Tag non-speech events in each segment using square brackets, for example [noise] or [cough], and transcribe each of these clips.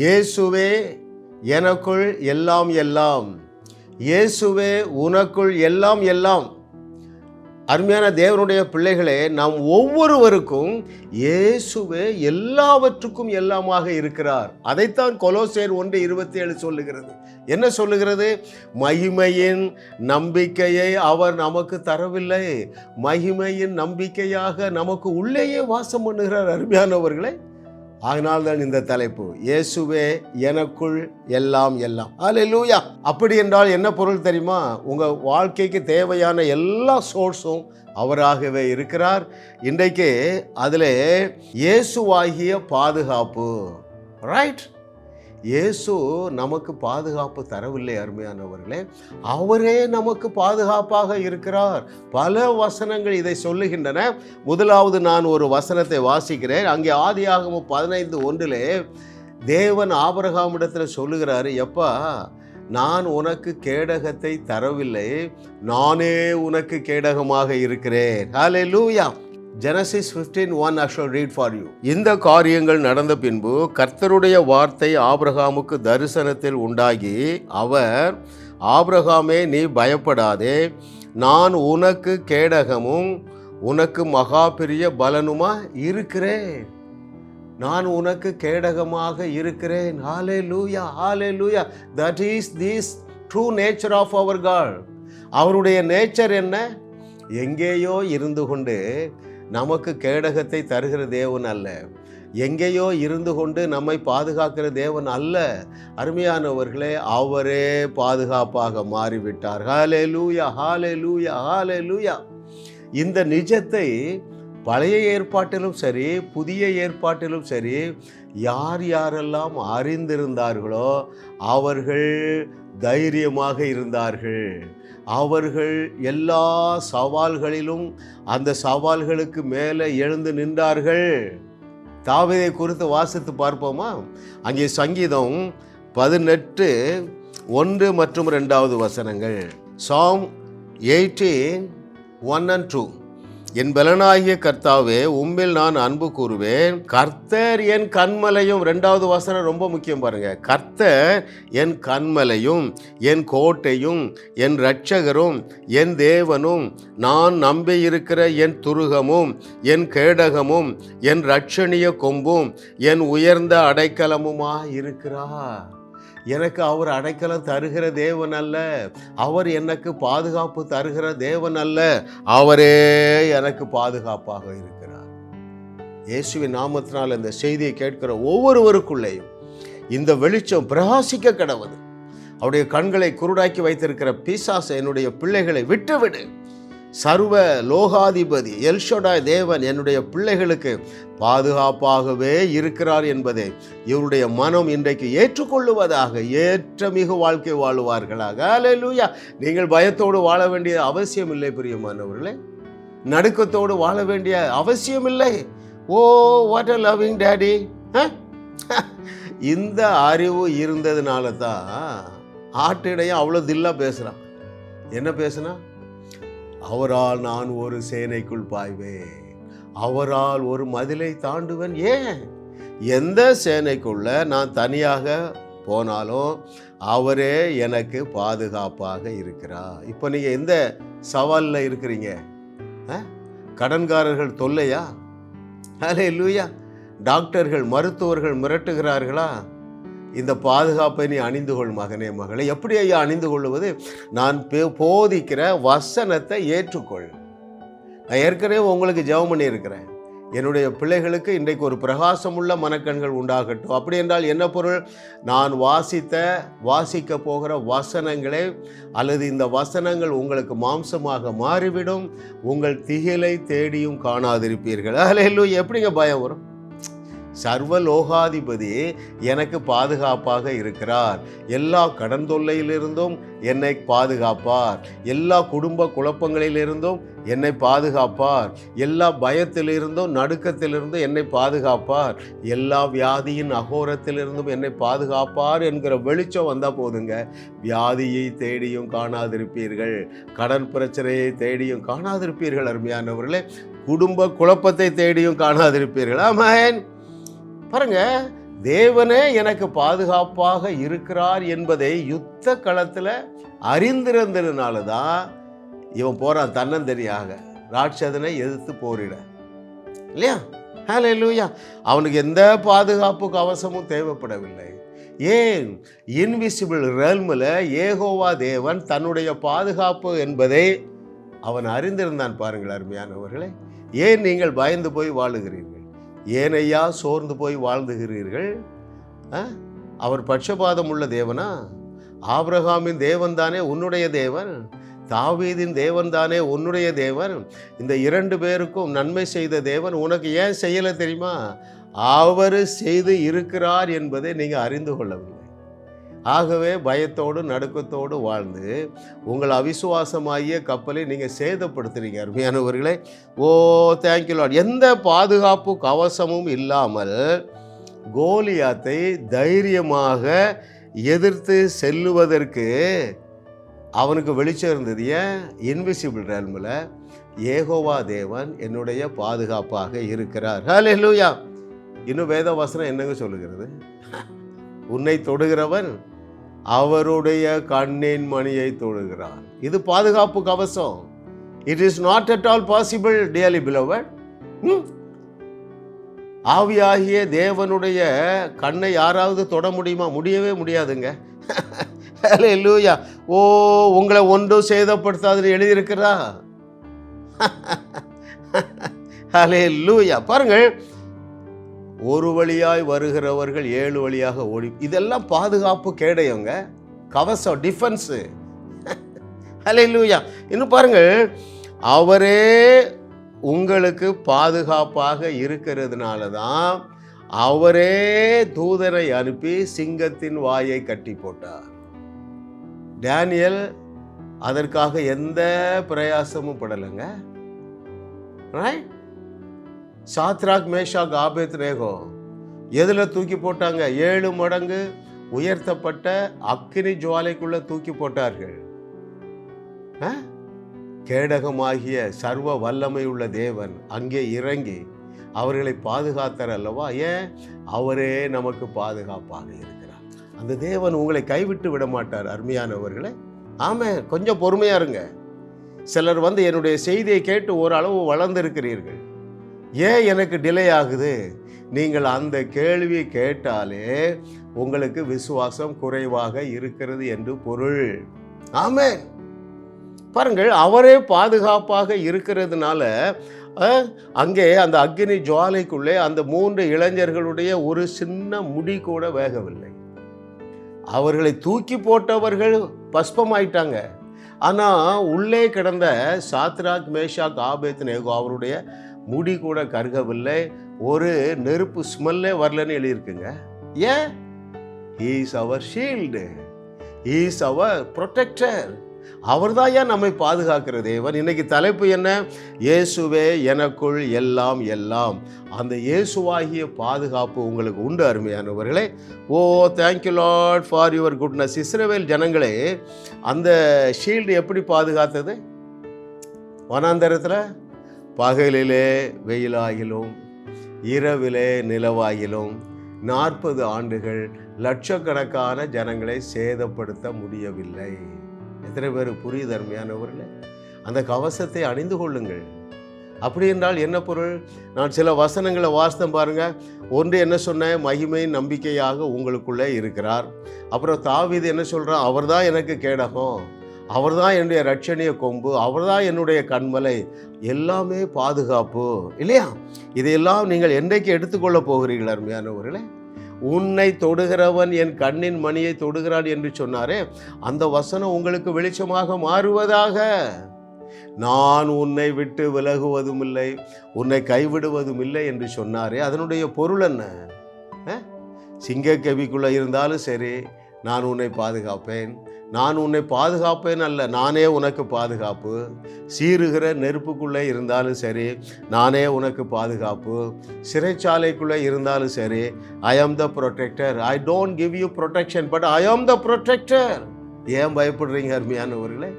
இயேசுவே எனக்குள் எல்லாம் எல்லாம். இயேசுவே உனக்குள் எல்லாம் எல்லாம். அருமையான தேவனுடைய பிள்ளைகளே நாம் ஒவ்வொருவருக்கும் இயேசுவே எல்லாவற்றுக்கும் எல்லாமாக இருக்கிறார். அதைத்தான் கொலோசேர் ஒன்று இருபத்தி ஏழு சொல்லுகிறது. என்ன சொல்லுகிறது? மகிமையின் நம்பிக்கையை அவர் நமக்கு தரவில்லை. மகிமையின் நம்பிக்கையாக நமக்கு உள்ளேயே வாசம் பண்ணுகிறார் அருமையானவர்களே. அதனால்தான் இந்த தலைப்பு. இயேசுவே எனக்குள் எல்லாம் எல்லாம். அல்லேலூயா அப்படி என்றால் என்ன பொருள் தெரியுமா? உங்கள் வாழ்க்கைக்கு தேவையான எல்லா சோர்ஸும் அவராகவே இருக்கிறார். இன்றைக்கு அதில் இயேசுவாகிய பாதுகாப்பு. ரைட் இயேசு நமக்கு பாதுகாப்பு தரவில்லை அருமையானவர்களே. அவரே நமக்கு பாதுகாப்பாக இருக்கிறார். பல வசனங்கள் இதை சொல்லுகின்றன. முதலாவது நான் ஒரு வசனத்தை வாசிக்கிறேன். அங்கே ஆதியாகமம் பதினைந்து ஒன்றிலே தேவன் ஆபரகாமிடத்தில் சொல்லுகிறாரு எப்பா நான் உனக்கு கேடகத்தை தரவில்லை. நானே உனக்கு கேடகமாக இருக்கிறேன். Hallelujah. Genesis fifteen one I shall read for you இந்த காரியங்கள் நடந்த பின்பு கர்த்தருடைய வார்த்தை ஆபிரகாமுக்கு தரிசனத்தில் உண்டாகி அவர் ஆபிரகாமே நீ பயப்படாதே. நான் உனக்கு கேடகமும் உனக்கு மகா பெரிய பலனுமா இருக்கிறேன். நான் உனக்கு கேடகமாக இருக்கிறேன். Hallelujah hallelujah that is this true nature of our God அவருடைய நேச்சர் என்ன? எங்கேயோ இருந்து கொண்டு நமக்கு கேடகத்தை தருகிற தேவன் அல்ல. எங்கேயோ இருந்து கொண்டு நம்மை பாதுகாக்கிற தேவன் அல்ல. அருமையானவர்களே அவரே பாதுகாப்பாக மாறிவிட்டார். ஹாலே லூயா ஹாலே லூயா ஹாலே லூயா இந்த நிஜத்தை பழைய ஏற்பாட்டிலும் சரி புதிய ஏற்பாட்டிலும் சரி யார் யாரெல்லாம் அறிந்திருந்தார்களோ அவர்கள் தைரியமாக இருந்தார்கள். அவர்கள் எல்லா சவால்களிலும் அந்த சவால்களுக்கு மேலே எழுந்து நின்றார்கள். தாவதை குறித்து வாசித்து பார்ப்போமா? அங்கே சங்கீதம் பதினெட்டு ஒன்று மற்றும் ரெண்டாவது வசனங்கள். Song eighteen one and two என் பலனாகிய கர்த்தாவே உம்மில் நான் அன்பு கூறுவேன். கர்த்தர் என் கண்மலையும் ரெண்டாவது வசனம் ரொம்ப முக்கியம் பாருங்க. கர்த்தர் என் கண்மலையும் என் கோட்டையும் என் இரட்சகரும் என் தேவனும் நான் நம்பியிருக்கிற என் துருகமும் என் கேடகமும் என் ரட்சணிய கொம்பும் என் உயர்ந்த அடைக்கலமுமா இருக்கிறார் எனக்கு அவர் அடைக்கலம் தருகிற தேவன் அல்ல. அவர் எனக்கு பாதுகாப்பு தருகிற தேவன் அல்ல. அவரே எனக்கு பாதுகாப்பாக இருக்கிறார். இயேசுவின் நாமத்தினால் இந்த செய்தியை கேட்கிற ஒவ்வொருவருக்குள்ளேயும் இந்த வெளிச்சம் பிரகாசிக்க கடவுது அவருடைய கண்களை குருடாக்கி வைத்திருக்கிற பிசாசை என்னுடைய பிள்ளைகளை விட்டுவிடு. சர்வ லோகாதிபதி எல்ஷோடா தேவன் என்னுடைய பிள்ளைகளுக்கு பாதுகாப்பாகவே இருக்கிறார் என்பதை இவருடைய மனம் இன்றைக்கு ஏற்றுக்கொள்ளுவதாக ஏற்ற மிகு வாழ்க்கை வாழுவார்களாக. அலையூயா நீங்கள் பயத்தோடு வாழ வேண்டிய அவசியம் இல்லை பிரியமானவர்களே நடுக்கத்தோடு வாழ வேண்டிய அவசியம் இல்லை oh what a loving daddy இந்த அறிவு இருந்ததுனால தான் ஆட்டிடையும் அவ்வளோ தில்லா பேசுகிறான் என்ன பேசுனா? அவரால் நான் ஒரு சேனைக்குள் பாய்வேன். அவரால் ஒரு மதிலை தாண்டுவேன். ஏன்? எந்த சேனைக்குள்ள நான் தனியாக போனாலும் அவரே எனக்கு பாதுகாப்பாக இருக்கிறார். இப்போ நீங்கள் எந்த சவாலில் இருக்கிறீங்க? ஆ? கடன்காரர்கள் தொல்லையா? அலே லூயா டாக்டர்கள் மருத்துவர்கள் மிரட்டுகிறார்களா? இந்த பாதுகாப்பை நீ அணிந்து கொள் மகனே மகளே. எப்படி ஐயா அணிந்து கொள்வது நான் போதிக்கிற வசனத்தை ஏற்றுக்கொள். நான் ஏற்கனவே உங்களுக்கு ஜெபம் பண்ணியிருக்கிறேன். என்னுடைய பிள்ளைகளுக்கு இன்றைக்கு ஒரு பிரகாசமுள்ள மனக்கண்கள் உண்டாகட்டும். அப்படி என்றால் என்ன பொருள்? நான் வாசித்த வாசிக்க போகிற வசனங்களே அல்லது இந்த வசனங்கள் உங்களுக்கு மாம்சமாக மாறிவிடும். உங்கள் திகிலை தேடியும் காணாதிருப்பீர்கள். அதில் எப்படிங்க பயம் வரும்? சர்வ லோகாதிபதி எனக்கு பாதுகாப்பாக இருக்கிறார். எல்லா கடன் தொல்லையிலிருந்தும் என்னை பாதுகாப்பார். எல்லா குடும்ப குழப்பங்களிலிருந்தும் என்னை பாதுகாப்பார். எல்லா பயத்திலிருந்தும் நடுக்கத்திலிருந்தும் என்னை பாதுகாப்பார். எல்லா வியாதியின் அகோரத்திலிருந்தும் என்னை பாதுகாப்பார் என்கிற வெளிச்சம் வந்தால் போதுங்க. வியாதியை தேடியும் காணாதிருப்பீர்கள். கடன் பிரச்சனையை தேடியும் காணாதிருப்பீர்கள் அருமையானவர்களே. குடும்ப குழப்பத்தை தேடியும் காணாதிருப்பீர்கள். ஆமேன். பாருங்க தேவனே எனக்கு பாதுகாப்பாக இருக்கிறார் என்பதை யுத்த களத்தில் அறிந்திருந்ததுனால தான் இவன் போகிறான் தன்னந்தனியாக. ராட்சதனை எதிர்த்து போரிட. இல்லையா? ஹலே லூயா அவனுக்கு எந்த பாதுகாப்பு கவசமும் தேவைப்படவில்லை. ஏன்? இன்விசிபிள் ரேல்மில் ஏகோவா தேவன் தன்னுடைய பாதுகாப்பு என்பதை அவன் அறிந்திருந்தான் பாருங்கள் அருமையானவர்களே. ஏன் நீங்கள் பயந்து போய் வாழுகிறீர்கள்? ஏனையா சோர்ந்து போய் வாழ்ந்துகிறீர்கள்? ஆ? அவர் பட்சபாதம் உள்ள தேவனா? ஆப்ரஹாமின் தேவன் தானே உன்னுடைய தேவன்? தாவீதின் தேவன் தானே உன்னுடைய தேவன்? இந்த இரண்டு பேருக்கும் நன்மை செய்த தேவன் உனக்கு ஏன் செய்யலை தெரியுமா? அவர் செய்து இருக்கிறார் என்பதை நீங்கள் அறிந்து கொள்ளவில்லை ஆகவே பயத்தோடு நடுக்கத்தோடு வாழ்ந்து உங்கள் அவிசுவாசமாகிய கப்பலை நீங்கள் சேதப்படுத்துறீங்க அருமையானவர்களே. ஓ தேங்க்யூ லார்ட் எந்த பாதுகாப்பு கவசமும் இல்லாமல் கோலியாத்தை தைரியமாக எதிர்த்து செல்லுவதற்கு அவனுக்கு வெளிச்சம் இருந்தது. ஏன்? இன்விசிபிள் ரேல்மில் ஏகோவா தேவன் என்னுடைய பாதுகாப்பாக இருக்கிறார். ஹalleluya இன்னும் வேத வசனம் என்னங்க சொல்லுகிறது? உன்னை தொடுகிறவன் அவருடைய கண்ணின் மணியை தொடுகிறான் இது பாதுகாப்பு கவசம். It is not at all possible dearly beloved ஆவியாகிய தேவனுடைய கண்ணை யாராவது தொட முடியுமா? முடியவே முடியாதுங்க. [laughs] லூயா ஓ உங்களை ஒன்றும் சேதப்படுத்தாதுன்னு எழுதியிருக்கிறா ஹலே [laughs] லூயா பாருங்கள் ஒரு வழியாய் வருகிறவர்கள் ஏழு வழியாக ஓடி இதெல்லாம் பாதுகாப்பு கேடயங்க. கவசம் டிஃபென்ஸு ஹலே லூயா இன்னும் பாருங்கள் அவரே உங்களுக்கு பாதுகாப்பாக இருக்கிறதுனால தான் அவரே தூதரை அனுப்பி சிங்கத்தின் வாயை கட்டி போட்டார். டேனியல் அதற்காக எந்த பிரயாசமும் படலைங்க. Right Shadrach Meshach Abednego. எதில் தூக்கி போட்டாங்க? ஏழு மடங்கு உயர்த்தப்பட்ட அக்கினி ஜுவாலைக்குள்ளே தூக்கி போட்டார்கள். ஆ? கேடகமாகிய சர்வ வல்லமை உள்ள தேவன் அங்கே இறங்கி அவர்களை பாதுகாத்தார் அல்லவா? ஏன்? அவரே நமக்கு பாதுகாப்பாக இருக்கிறார். அந்த தேவன் உங்களை கைவிட்டு விட மாட்டார் அருமையானவர்களே. ஆமாம் கொஞ்சம் பொறுமையாக இருங்க. சிலர் வந்து என்னுடைய செய்தியை கேட்டு ஓரளவு வளர்ந்திருக்கிறீர்கள். ஏன் எனக்கு டிலே ஆகுது? நீங்கள் அந்த கேள்வி கேட்டாலே உங்களுக்கு விசுவாசம் குறைவாக இருக்கிறது என்று பொருள். ஆமென். பாருங்கள் அவரே பாதுகாப்பாக இருக்கிறதுனால அங்கே அந்த அக்னி ஜுவாலைக்குள்ளே அந்த மூன்று இளைஞர்களுடைய ஒரு சின்ன முடி கூட வேகவில்லை. அவர்களை தூக்கி போட்டவர்கள் பஸ்பமாயிட்டாங்க. ஆனால் உள்ளே கிடந்த சாத்ராக் மேஷாக் ஆபேத் நேகோ அவருடைய முடி கூட கருகவில்லை ஒரு நெருப்பு ஸ்மெல்லே வரலன்னு எழுதியிருக்குங்க. ஏன்? Is our shield is our protector அவர் தான் ஏன் நம்மை பாதுகாக்கிற தேவன்? இன்னைக்கு தலைப்பு என்ன? இயேசுவே எனக்குள் எல்லாம் எல்லாம். அந்த இயேசுவாகிய பாதுகாப்பு உங்களுக்கு உண்டு அருமையானவர்களே. ஓ thank you lot for your goodness இஸ்ரவேல் ஜனங்களே அந்த ஷீல்டு எப்படி பாதுகாத்தது? வனாந்தரத்தில்? பகலிலே வெயிலாகிலும் இரவிலே நிலவாகிலும் நாற்பது ஆண்டுகள் லட்சக்கணக்கான ஜனங்களை சேதப்படுத்த முடியவில்லை. எத்தனை பேர் புரியுது அருமையானவர்களே அந்த கவசத்தை அணிந்து கொள்ளுங்கள். அப்படி என்றால் என்ன பொருள்? நான் சில வசனங்களை வாசித்தேன் பாருங்க. ஒன்று என்ன சொன்னேன்? மகிமை நம்பிக்கையாக உங்களுக்குள்ளே இருக்கிறார். அப்புறம் தாவிது என்ன சொல்கிறான் அவர்தான் எனக்கு கேடகம். அவர்தான் என்னுடைய ரட்சணிய கொம்பு அவர்தான் என்னுடைய கண்மலை. எல்லாமே பாதுகாப்பு. இல்லையா? இதையெல்லாம் நீங்கள் என்றைக்கு எடுத்துக்கொள்ள போகிறீர்கள் அருமையானவர்களே உன்னை தொடுகிறவன் என் கண்ணின் மணியை தொடுகிறான் என்று சொன்னாரே. அந்த வசனம் உங்களுக்கு வெளிச்சமாக மாறுவதாக. நான் உன்னை விட்டு விலகுவதும் இல்லை உன்னை கைவிடுவதும் இல்லை என்று சொன்னாரே. அதனுடைய பொருள் என்ன? சிங்கக்கவிக்குள்ளே இருந்தாலும் சரி நான் உன்னை பாதுகாப்பேன். நான் உன்னை பாதுகாப்பேன் அல்ல நானே உனக்கு பாதுகாப்பு. சீறுகிற நெருப்புக்குள்ளே இருந்தாலும் சரி நானே உனக்கு பாதுகாப்பு. சிறைச்சாலைக்குள்ளே இருந்தாலும் சரி I am the protector I don't give you protection but I am the protector ஏன் பயப்படுறீங்க அருமையானவர்களே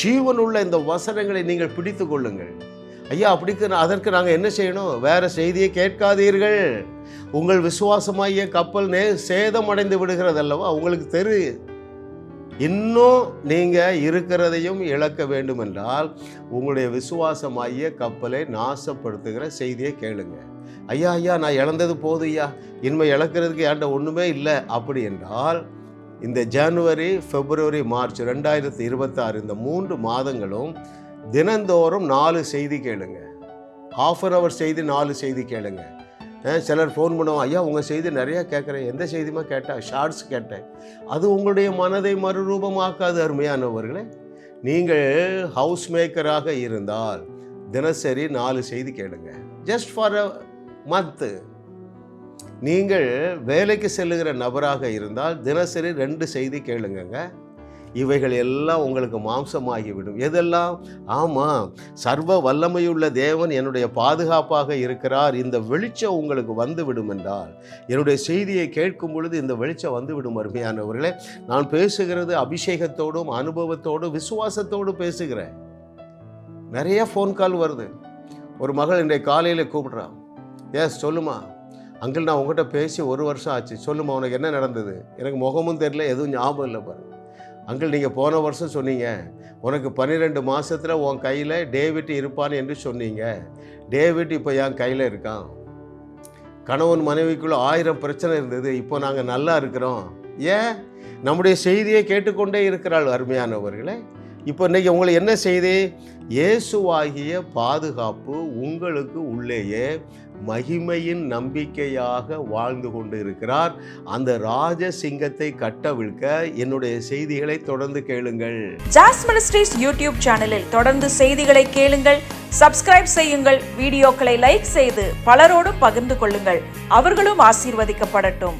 ஜீவனுள்ள இந்த வசனங்களை நீங்கள் பிடித்து கொள்ளுங்கள். ஐயா அப்படிக்கு நான் அதற்கு நாங்கள் என்ன செய்யணும்? வேறு செய்தியை கேட்காதீர்கள். உங்கள் விசுவாசமாகிய கப்பல் நே சேதமடைந்து விடுகிறது அல்லவா உங்களுக்கு தெரியும் இன்னும் நீங்கள் இருக்கிறதையும் இழக்க வேண்டுமென்றால் உங்களுடைய விசுவாசமாகிய கப்பலை நாசப்படுத்துகிற செய்தியை கேளுங்க. ஐயா ஐயா நான் இழந்தது போதும் ஐயா. இனிமேல் இழக்கிறதுக்கு ஏன்ட ஒன்றுமே இல்லை. அப்படி என்றால் இந்த ஜனவரி பிப்ரவரி மார்ச் ரெண்டாயிரத்தி இருபத்தாறு இந்த மூன்று மாதங்களும் தினந்தோறும் நாலு செய்தி கேளுங்க. ஹாஃப் அன் ஹவர் செய்தி நாலு செய்தி கேளுங்கள் சிலர் ஃபோன் பண்ணுவோம் ஐயா உங்கள் செய்தி நிறையா கேட்குறேன். எந்த செய்தியுமா கேட்டேன் ஷார்ட்ஸ் கேட்டேன். அது உங்களுடைய மனதை மறுரூபமாக்காது அருமையானவர்களே. நீங்கள் ஹவுஸ் மேக்கராக இருந்தால் தினசரி நாலு செய்தி கேளுங்க. ஜஸ்ட் ஃபார் அ மந்த்து நீங்கள் வேலைக்கு செல்லுகிற நபராக இருந்தால் தினசரி ரெண்டு செய்தி கேளுங்கங்க. இவைகள் எல்லாம் உங்களுக்கு மாம்சமாகிவிடும். எதெல்லாம்? ஆமாம் சர்வ வல்லமையுள்ள தேவன் என்னுடைய பாதுகாப்பாக இருக்கிறார். இந்த வெளிச்சம் உங்களுக்கு வந்துவிடும் என்றால் என்னுடைய செய்தியை கேட்கும் பொழுது இந்த வெளிச்சம் வந்து விடும் அருமையானவர்களே நான் பேசுகிறது அபிஷேகத்தோடும் அனுபவத்தோடும் விசுவாசத்தோடும் பேசுகிறேன். நிறைய ஃபோன் கால் வருது. ஒரு மகள் இன்றைய காலையில் கூப்பிட்றான் எஸ் சொல்லுமா? அங்கிள் நான் உங்ககிட்ட பேசி ஒரு வருஷம் ஆச்சு. சொல்லுமா உனக்கு என்ன நடந்தது? எனக்கு முகமும் தெரியல எதுவும் ஞாபகம் இல்லை பாரு. அங்கிள் நீங்கள் போன வருஷம் சொன்னீங்க. உனக்கு பன்னிரெண்டு மாதத்தில் உன் கையில் டேவிட் இருப்பான் என்று சொன்னீங்க. டேவிட் இப்போ என் கையில் இருக்கான். கணவன் மனைவிக்குள்ள ஆயிரம் பிரச்சனை இருந்தது. இப்போ நாங்கள் நல்லா இருக்கிறோம். ஏன்? நம்முடைய செய்தியை கேட்டுக்கொண்டே இருக்கிறாள் அருமையானவர்களே. இப்போ இன்றைக்கி உங்களை என்ன செய்து இயேசுவாகிய பாதுகாப்பு உங்களுக்கு உள்ளேயே மகிமையின் நம்பிக்கையாக வாழ்ந்து கொண்டு இருக்கிறார் அந்த ராஜ சிங்கத்தை கட்டவிழ்க்க என்னுடைய செய்திகளை தொடர்ந்து கேளுங்கள். ஜாஸ் மினிஸ்ட்ரீஸ் யூடியூப் சேனலில் தொடர்ந்து செய்திகளை கேளுங்கள். சப்ஸ்கிரைப் செய்யுங்கள். வீடியோக்களை லைக் செய்து பலரோடு பகிர்ந்து கொள்ளுங்கள். அவர்களும் ஆசீர்வதிக்கப்படட்டும்.